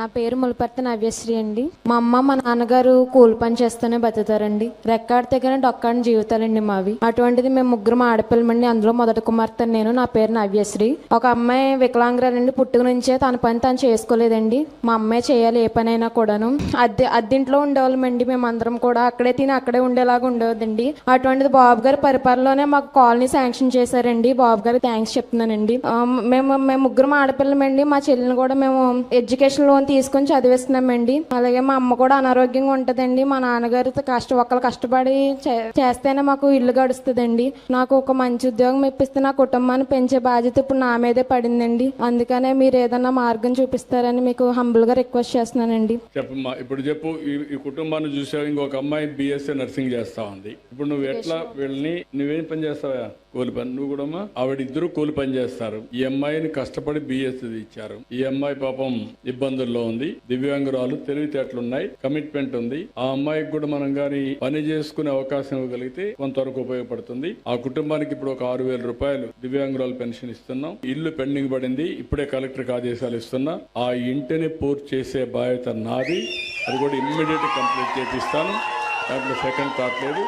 నా పేరు ములపర్తి నవ్యశ్రీ అండి. మా అమ్మ మా నాన్నగారు కూలి పని చేస్తూనే బతుకుతారండి. రెక్కాడితే కానీ డొక్కాడిన జీవితాలండి మావి. అటువంటిది మేము ముగ్గురం ఆడపిల్లమండి. అందులో మొదటి కుమార్తె నేను నా పేరు నవ్యశ్రీ. ఒక అమ్మాయి వికలాంగురాలండి. పుట్టుక నుంచే తన పని తను చేసుకోలేదండి. మా అమ్మాయి చేయాలి ఏ పనైనా కూడాను. అద్దె అద్దెంట్లో ఉండేవాళ్ళమండి. మేము అందరం కూడా అక్కడే తిని అక్కడే ఉండేలాగా ఉండేదండి అటువంటిది బాబు గారి పరిపాలనలోనే మాకు కాలనీ శాంక్షన్ చేశారండి. బాబు గారికి థ్యాంక్స్ చెప్తున్నానండి. మేము మేము ముగ్గురం ఆడపిల్లమండి మా చెల్లిని కూడా మేము ఎడ్యుకేషన్ లోన్ తీసుకొని చదివిస్తున్నామండి. అలాగే మా అమ్మ కూడా అనారోగ్యంగా ఉంటదండి. మా నాన్నగారు కష్ట ఒకళ్ళు కష్టపడి చేస్తేనే మాకు ఇల్లు గడుస్తుందండి. నాకు ఒక మంచి ఉద్యోగం ఇప్పిస్తే నా కుటుంబాన్ని పెంచే బాధ్యత ఇప్పుడు నా మీదే పడిందండి. అందుకనే మీరు ఏదన్నా మార్గం చూపిస్తారని మీకు హంబుల్గా రిక్వెస్ట్ చేస్తున్నానండి. చెప్పమ్మా ఇప్పుడు చెప్పు ఈ కుటుంబాన్ని చూసావు ఇంకొక అమ్మాయి బిఎస్సీ నర్సింగ్ చేస్తా ఉంది. ఇప్పుడు నువ్వు ఎట్లా వీళ్ళని నువ్వేం పని చేస్తావా? కూలి పని. నువ్వు కూడా ఆవిడ ఇద్దరు కూలి పని చేస్తారు. ఈ అమ్మాయిని కష్టపడి బిఎస్సీ ఇచ్చారు ఈ అమ్మాయి పాపం ఇబ్బందుల్లో ఉంది. దివ్యాంగురాలు తెలివితేటలున్నాయి. కమిట్మెంట్ ఉంది. ఆ అమ్మాయికి కూడా మనం గాని పని చేసుకునే అవకాశం ఇవ్వగలిగితే కొంతవరకు ఉపయోగపడుతుంది. ఆ కుటుంబానికి ఇప్పుడు ఒక ఆరు వేల రూపాయలు దివ్యాంగురాలు పెన్షన్ ఇస్తున్నాం. ఇల్లు పెండింగ్ పడింది. ఇప్పుడే కలెక్టర్కి ఆదేశాలు ఇస్తున్నా. ఆ ఇంటిని పూర్తి చేసే బాధ్యత నాది. అది కూడా ఇమ్మీడియట్ కంప్లీట్ చేపిస్తాను. దాంట్లో సెకండ్ థాట్ లేదు.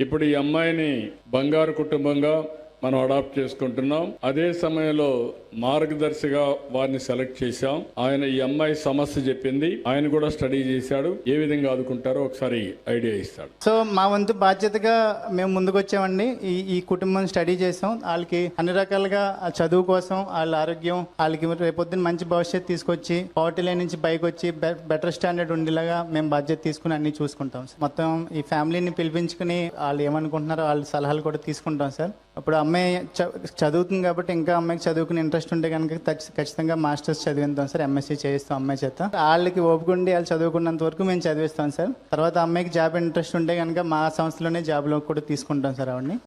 ఇప్పుడు ఈ అమ్మాయిని బంగారు కుటుంబంగా మనం అడాప్ట్ చేసుకుంటున్నాం. అదే సమయంలో మార్గదర్శిగా వారిని సెలెక్ట్ చేశాం. ఆయన ఈ అమ్మాయి సమస్య చెప్పింది. ఆయన కూడా స్టడీ చేశాడు. ఏ విధంగా ఆదుకుంటారో ఒకసారి ఐడియా ఇస్తాడు. సో మా వంతు బాధ్యతగా మేము ముందుకొచ్చామండి. ఈ ఈ కుటుంబం స్టడీ చేసాం. వాళ్ళకి అన్ని రకాలుగా చదువు కోసం వాళ్ళ ఆరోగ్యం వాళ్ళకి రేపొద్దున మంచి భవిష్యత్తు తీసుకొచ్చి పావర్టీలో నుంచి పైకి వచ్చి బెటర్ స్టాండర్డ్ ఉండేలాగా మేము బాధ్యత తీసుకుని అన్ని చూసుకుంటాం సార్. మొత్తం ఈ ఫ్యామిలీని పిలిపించుకుని వాళ్ళు ఏమనుకుంటున్నారో వాళ్ళ సలహాలు కూడా తీసుకుంటాం సార్. అప్పుడు అమ్మాయి చ- చదువుతుంది కాబట్టి ఇంకా అమ్మాయికి చదువుకునే ఇంట్రెస్ట్ ఉంటే కనుక ఖచ్చితంగా మాస్టర్స్ చదివిస్తాం సార్ ఎంఎస్సీ చేయిస్తాం అమ్మాయి చేత. వాళ్ళకి ఓపుకుండి వాళ్ళు చదువుకున్నంత వరకు మేము చదివిస్తాం సార్. తర్వాత అమ్మాయికి జాబ్ ఇంట్రెస్ట్ ఉంటే కనుక మా సంస్థలోనే జాబ్లో కూడా తీసుకుంటాం సార్ ఆవిడని.